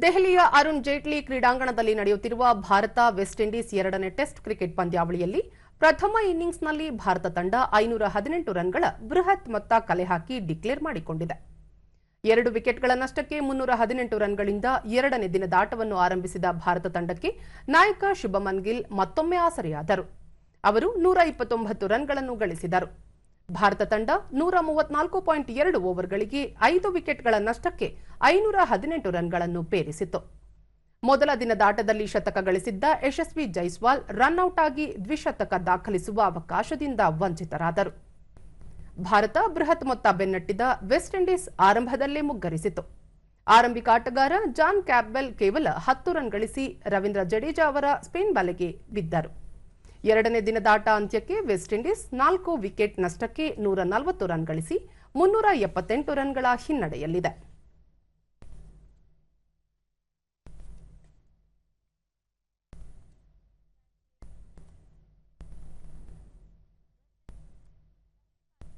ದೆಹಲಿಯ ಅರುಣ್ ಜೇಟ್ಲಿ ಕ್ರೀಡಾಂಗಣದಲ್ಲಿ ನಡೆಯುತ್ತಿರುವ ಭಾರತ ವೆಸ್ಟ್ ಇಂಡೀಸ್ ಎರಡನೇ ಟೆಸ್ಟ್ ಕ್ರಿಕೆಟ್ ಪಂದ್ಯಾವಳಿಯಲ್ಲಿ ಪ್ರಥಮ ಇನ್ನಿಂಗ್ಸ್ನಲ್ಲಿ ಭಾರತ ತಂಡ ಐನೂರ ಹದಿನೆಂಟು ರನ್ಗಳ ಬೃಹತ್ ಮೊತ್ತ ಕಲೆ ಹಾಕಿ ಡಿಕ್ಲೇರ್ ಮಾಡಿಕೊಂಡಿದೆ. ಎರಡು ವಿಕೆಟ್ಗಳ ನಷ್ಟಕ್ಕೆ ಮುನ್ನೂರ ಹದಿನೆಂಟು ರನ್ಗಳಿಂದ ಎರಡನೇ ದಿನದ ಆಟವನ್ನು ಆರಂಭಿಸಿದ ಭಾರತ ತಂಡಕ್ಕೆ ನಾಯಕ ಶುಭಮನ್ ಗಿಲ್ ಮತ್ತೊಮ್ಮೆ ಆಸರೆಯಾದರು. ಅವರು ನೂರ ಇಪ್ಪತ್ತೊಂಬತ್ತು ರನ್ಗಳನ್ನು ಗಳಿಸಿದರು. ಭಾರತ ತಂಡ ನೂರ ಮೂವತ್ನಾಲ್ಕು ಪಾಯಿಂಟ್ ಎರಡು ಓವರ್ಗಳಿಗೆ ಐದು ವಿಕೆಟ್ಗಳ ನಷ್ಟಕ್ಕೆ ಐನೂರ ಹದಿನೆಂಟು ರನ್ಗಳನ್ನು ಪೇರಿಸಿತು ಮೊದಲ ದಿನದ ಆಟದಲ್ಲಿ ಶತಕ ಗಳಿಸಿದ್ದ ಯಶಸ್ವಿ ಜೈಸ್ವಾಲ್ ರನ್ಔಟ್ ಆಗಿ ದ್ವಿಶತಕ ದಾಖಲಿಸುವ ಅವಕಾಶದಿಂದ ವಂಚಿತರಾದರು. ಭಾರತ ಬೃಹತ್ ಮೊತ್ತ ಬೆನ್ನಟ್ಟಿದ ವೆಸ್ಟ್ ಇಂಡೀಸ್ ಆರಂಭದಲ್ಲೇ ಮುಗ್ಗರಿಸಿತು. ಆರಂಭಿಕ ಆಟಗಾರ ಜಾನ್ ಕ್ಯಾಬ್ವೆಲ್ ಕೇವಲ ಹತ್ತು ರನ್ ಗಳಿಸಿ ರವೀಂದ್ರ ಜಡೇಜಾ ಅವರ ಸ್ಪಿನ್ ಬಲೆಗೆ ಬಿದ್ದರು. ಎರಡನೇ ದಿನದ ಆಟ ಅಂತ್ಯಕ್ಕೆ ವೆಸ್ಟ್ ಇಂಡೀಸ್ ನಾಲ್ಕು ವಿಕೆಟ್ ನಷ್ಟಕ್ಕೆ ನೂರ ನಲವತ್ತು ರನ್ ಗಳಿಸಿ ಮುನ್ನೂರ ಎಪ್ಪತ್ತೆಂಟು ರನ್ಗಳ ಹಿನ್ನಡೆಯಲ್ಲಿದೆ.